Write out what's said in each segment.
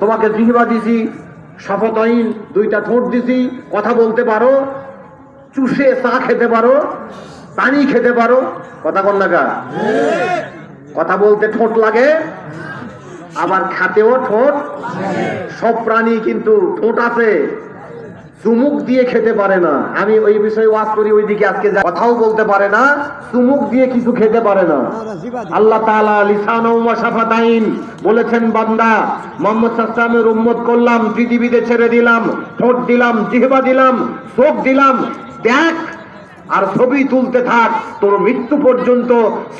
তোমাকে জিহবা দিছি শপথহীন দুইটা ঠোঁট দিছি, কথা বলতে পারো, চুষে চা খেতে পারো, পানি খেতে পারো, কথা কন কা? কথা বলতে ঠোঁট লাগে, আবার খাতেও ঠোঁট, সব প্রাণী কিন্তু ঠোঁট আছে চুমুক দিয়ে খেতে পারে না। আমি ওই বিষয়ে ওয়াজ করি, ওইদিকে আজকে কথাও বলতে পারে না, চুমুক দিয়ে কিছু খেতে পারে না। আল্লাহ তাআলা লিসান ওয়া শাফাতাইন বলেছেন, বান্দা, মোহাম্মদ সাল্লামের উম্মত করলাম, পৃথিবীতে ছেড়ে দিলাম, ঠোঁট দিলাম, জিহবা দিলাম, চোখ দিলাম, দেখ, আর ছবি তুলতে থাক, তোর মৃত্যু পর্যন্ত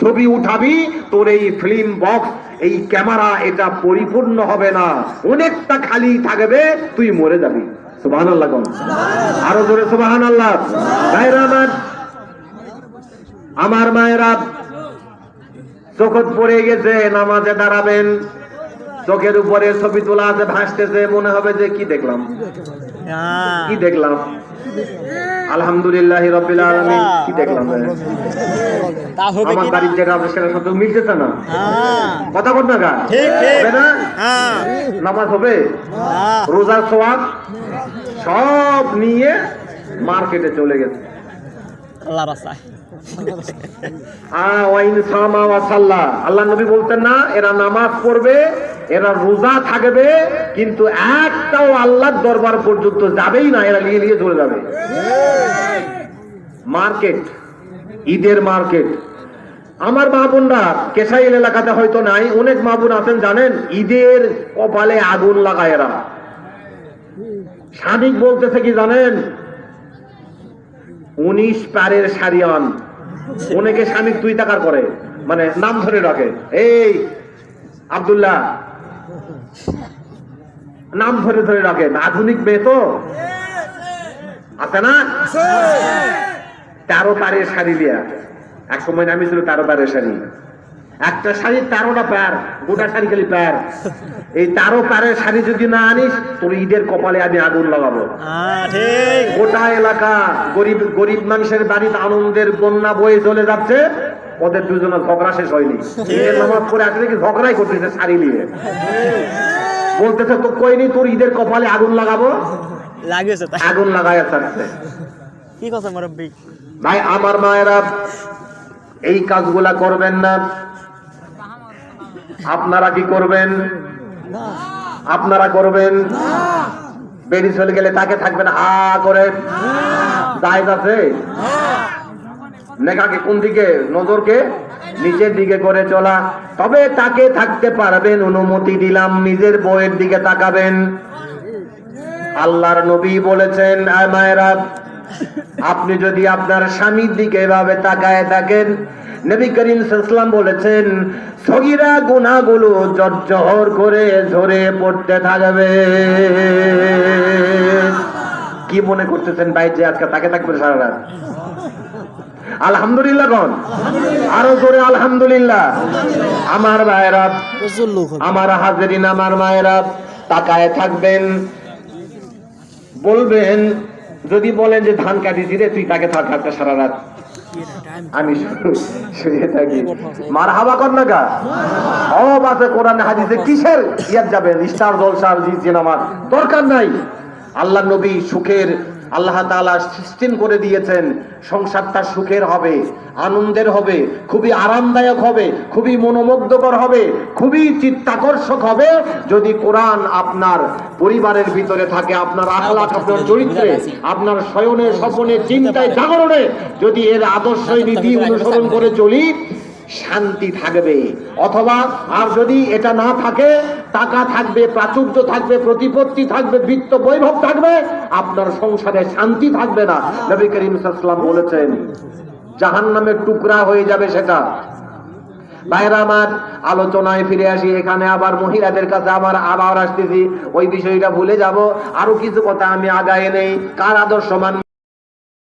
ছবি উঠাবি, তোর এই ফিল্ম বক্স, এই ক্যামেরা এটা পরিপূর্ণ হবে না। অনেকটা খালি থাকবে, তুই মরে যাবি। সুবাহান আল্লাহ আরও জোরে সুবাহান আল্লাহ ভাইরা আমার আমার মায়েরা চোখত পড়ে গেছে নামাজে দাঁড়াবেন চোখের উপরে ছবি তোলা আছে ভাসতেছে মনে হবে যে কি দেখলাম? কি দেখলাম? আলহামদুলিল্লাহ রবিল কি দেখলাম? আমার বাড়ির যেটা সেটার সাথে মিলতেছে না। হ্যাঁ। কথা বল না? গা হবে না? হ্যাঁ। নামাজ হবে? হ্যাঁ। রোজার সোয়াব সব নিয়ে মার্কেটে চলে গেছে। আল্লাহ রাস্তায়। নবী বলতেন না এরা নামাজ পড়বে এরা রোজা থাকবে কিন্তু একটাও আল্লাহর দরবার পর্যন্ত যাবেই না এরা নিয়ে নিয়ে চলে যাবে। মার্কেট ঈদের মার্কেট। আমার মা বোনরা কেশাইল এলাকাতে হয়তো নাই অনেক মা বোন আছেন জানেন ঈদের কপালে আগুন লাগায় এরা। সাদিক বলতেছে কি জানেন? উনিশ পারের সারিয়ান অনেকে স্বামীক দুই টাকার করে মানে নাম ধরে রাখে। এই, আব্দুল্লাহ, নাম ধরে ধরে রাখে। আধুনিক মেয়ে তো? আছে না? তেরো তারের শাড়ি দিয়া এক সময় নামি ছিল তেরো তারের শাড়ি। একটা শাড়ি তেরোটা প্যার গোটা শাড়ি খালি প্যার এই তেরো প্যারের শাড়ি যদি না আনিস তোর ঈদের কপালে আমি আগুন লাগাবো। হ্যাঁ গোটা এলাকা গরিব গরিব মানুষের বাড়িতে আনন্দের বন্যা বয়ে চলে যাচ্ছে ওদের দুজনের ঝগড়া শেষ হয়নি। ঈদের নামাজ পড়ে আসলে কি ঝগড়াই করতেছে শাড়ি নিয়ে? বলতেছে তো কইনি তোর ঈদের কপালে আগুন লাগাবো? লাগিয়েছে আগুন লাগাই থাকছে কি কথা মুরব্বী? ভাই আমার মায়েরা এই কাজগুলা করবেন না। আপনারা কি করবেন? আপনারা করবেন? বেরিয়ে চলে গেলে তাকে থাকবেন আ করে। জায়জ আছে? নেকাকে কোন দিকে? নজরকে? নিচের দিকে করে চলা। তবে তাকে থাকতে পারবেন, অনুমতি দিলাম। নিজের বইয়ের দিকে তাকাবেন। আল্লাহর নবী বলেছেন মায়েরা, আপনি যদি আপনার স্বামীর দিকে এভাবে তাকায় থাকেন নবী করিম সাল্লাম বলেছেন, সগিরা গুনাহগুলো জর্জর করে ঝরে পড়তে থাকবে। কি মনে করতেছেন ভাই যে আজকে তাকে থাকবে সারা রাত? আলহামদুলিল্লাহ গন আরও জোরে আলহামদুলিল্লাহ। আমার ভাইরা আমার হাজারিন, আমার মায়েরা, তাকায় থাকবেন। বলবেন, যদি বলেন যে ধান কাটিছি রে, তুই তাকে থাক সারা রাত। আমি শুয়ে থাকি। মার হাবা কর না গা সব আছে কোরআন হাদিসে কিসের ইয়ার যাবেন স্টার জলসার জি সিনেমার দরকার নাই। আল্লাহ নবী সুখের আল্লাহ তাআলা সিস্টেম করে দিয়েছেন। সংসারটা সুখের হবে, আনন্দের হবে, খুবই আরামদায়ক হবে, খুবই মনোমুগ্ধকর হবে, খুবই চিত্তাকর্ষক হবে। যদি কোরআন আপনার পরিবারের ভিতরে থাকে, আপনার আখলাক আপনার চরিত্রে, আপনার শয়নে, স্বপনে, চিন্তায়, জাগরণে, যদি এর আদর্শ নীতি অনুসরণ করে চলি শান্তি থাকবে। অথবা আর যদি এটা না থাকে, টাকা থাকবে, প্রাচুর্য থাকবে, প্রতিপত্তি থাকবে, বৃত্ত বৈভব থাকবে, আপনার সংসারে শান্তি থাকবে না। নবী করিম সাল্লাম বলেছেন জাহান নামের টুকরা হয়ে যাবে সেটা। ভাইরা আমার, আলোচনায় ফিরে আসি, এখানে আবার মহিলাদের কাছে আমার আবার আসতেছি। ওই বিষয়টা ভুলে যাব। আরও কিছু কথা আমি আগায় নেই। কার আদর্শ মান